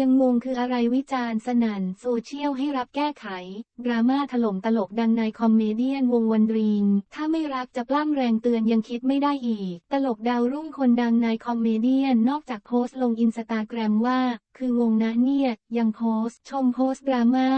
ยังงงคืออะไรวิจารณ์สนั่นโซเชียลให้รับแก้ไข ดราม่าถล่มตลกดังนายคอมเมเดียนวงวันดรีน ถ้าไม่รักจะปล้ำแรงเตือนยังคิดไม่ได้อีก ตลกดาวรุ่งคนดังนายคอมเมเดียนนอกจากโพสต์ลงอินสตาแกรมว่า คือวงนะเนี่ย ยังโพสต์ชมโพสต์ดราม่า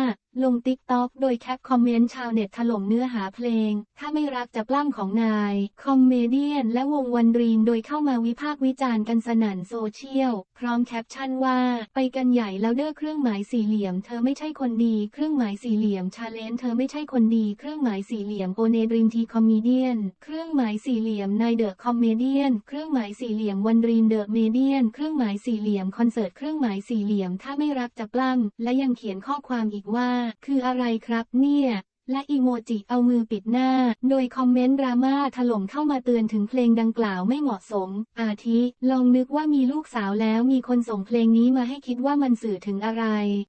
ลงติ๊กต็อกโดยแคปคอมเมนต์ชาวเน็ตถล่มเนื้อหาเพลง ถ้าไม่รักจะปล้ำของนาย คอมเมเดียน และวงวันดรีนโดยเข้ามาวิพากษ์วิจารณ์กันสนั่นโซเชียล พร้อมแคปชั่นว่า ไปกันใหญ่แล้วเด้อเครื่องหมายสี่เหลี่ยม เธอไม่ใช่คนดี เครื่องหมายสี่เหลี่ยมชาเลนเธอไม่ใช่คนดี เครื่องหมายสี่เหลี่ยมโอเนดรินทีคอมเมเดียน เครื่องหมายสี่เหลี่ยมนายเดอะคอมเมเดียน เครื่องหมายสี่เหลี่ยมวันดรีนเดอะเมเดียน เครื่องหมายสี่เหลี่ยมคอนเสิร์ต เครื่องหมายสี่เหลี่ยมถ้าไม่รักจะปล้ำและยังเขียนข้อความอีกว่า คืออะไรครับเนี่ย และอีโมจิเอามือปิดหน้า โดยคอมเมนต์ดราม่าถล่มเข้ามาเตือนถึงเพลงดังกล่าวไม่เหมาะสม อาทิ ลองนึกว่ามีลูกสาวแล้วมีคนส่งเพลงนี้มาให้คิดว่ามันสื่อถึงอะไร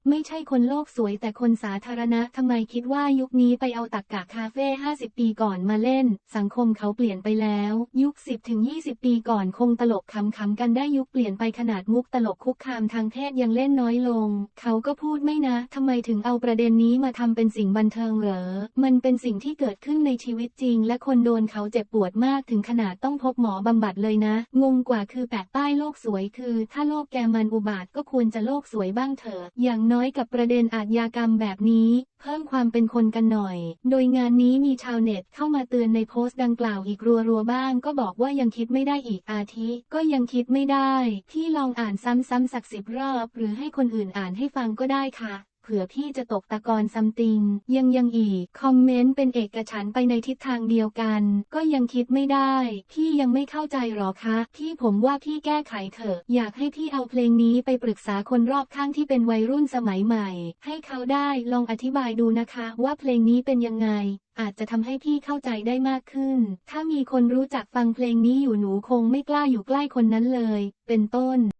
ไม่ใช่คนโลกสวยแต่คนสาธารณะทำไมคิดว่ายุคนี้ไปเอาตักกะคาเฟ่ 50 ปีก่อนมาเล่น สังคมเขาเปลี่ยนไปแล้ว ยุค 10ถึง20 ปีก่อนคงตลกขำๆกันได้ยุคเปลี่ยนไปขนาดมุกตลกคุกคามทางเพศยังเล่นน้อยลง เขาก็พูดไม่นะทำไมถึงเอาประเด็นนี้มาทำเป็นสิ่งบันเทิงเหรอมันเป็นสิ่งที่เกิดขึ้นในชีวิตจริง และคนโดนเขาเจ็บปวดมากถึงขนาดต้องพบหมอบำบัดเลยนะ งงกว่าคือแปะป้ายโลกสวยคือ ถ้าโลกแกมันอุบาทก็ควรจะโลกสวยบ้างเถอะ อย่างน้อยกับประเด็นอาทยากรรมแบบนี้ เพิ่มความเป็นคนกันหน่อย โดยงานนี้มีชาวเน็ตเข้ามาเตือนในโพสต์ดังกล่าวอีกรัวๆบ้าง ก็บอกว่ายังคิดไม่ได้อีกอาทิ ก็ยังคิดไม่ได้ ที่ลองอ่านซ้ำๆสักสิบรอบ หรือให้คนอื่นอ่านให้ฟังก็ได้ค่ะ เผื่อพี่จะตกตะกอนซัมติง ยังยังอีก คอมเมนต์เป็นเอกฉันไปในทิศทางเดียวกัน ก็ยังคิดไม่ได้ พี่ยังไม่เข้าใจหรอคะ พี่ผมว่าพี่แก้ไขเถอะ อยากให้พี่เอาเพลงนี้ไปปรึกษาคนรอบข้างที่เป็นวัยรุ่นสมัยใหม่ ให้เขาได้ลองอธิบายดูนะคะ ว่าเพลงนี้เป็นยังไงอาจจะทำให้พี่เข้าใจได้มากขึ้น ถ้ามีคนรู้จักฟังเพลงนี้อยู่หนูคงไม่กล้าอยู่ใกล้คนนั้นเลย เป็นต้น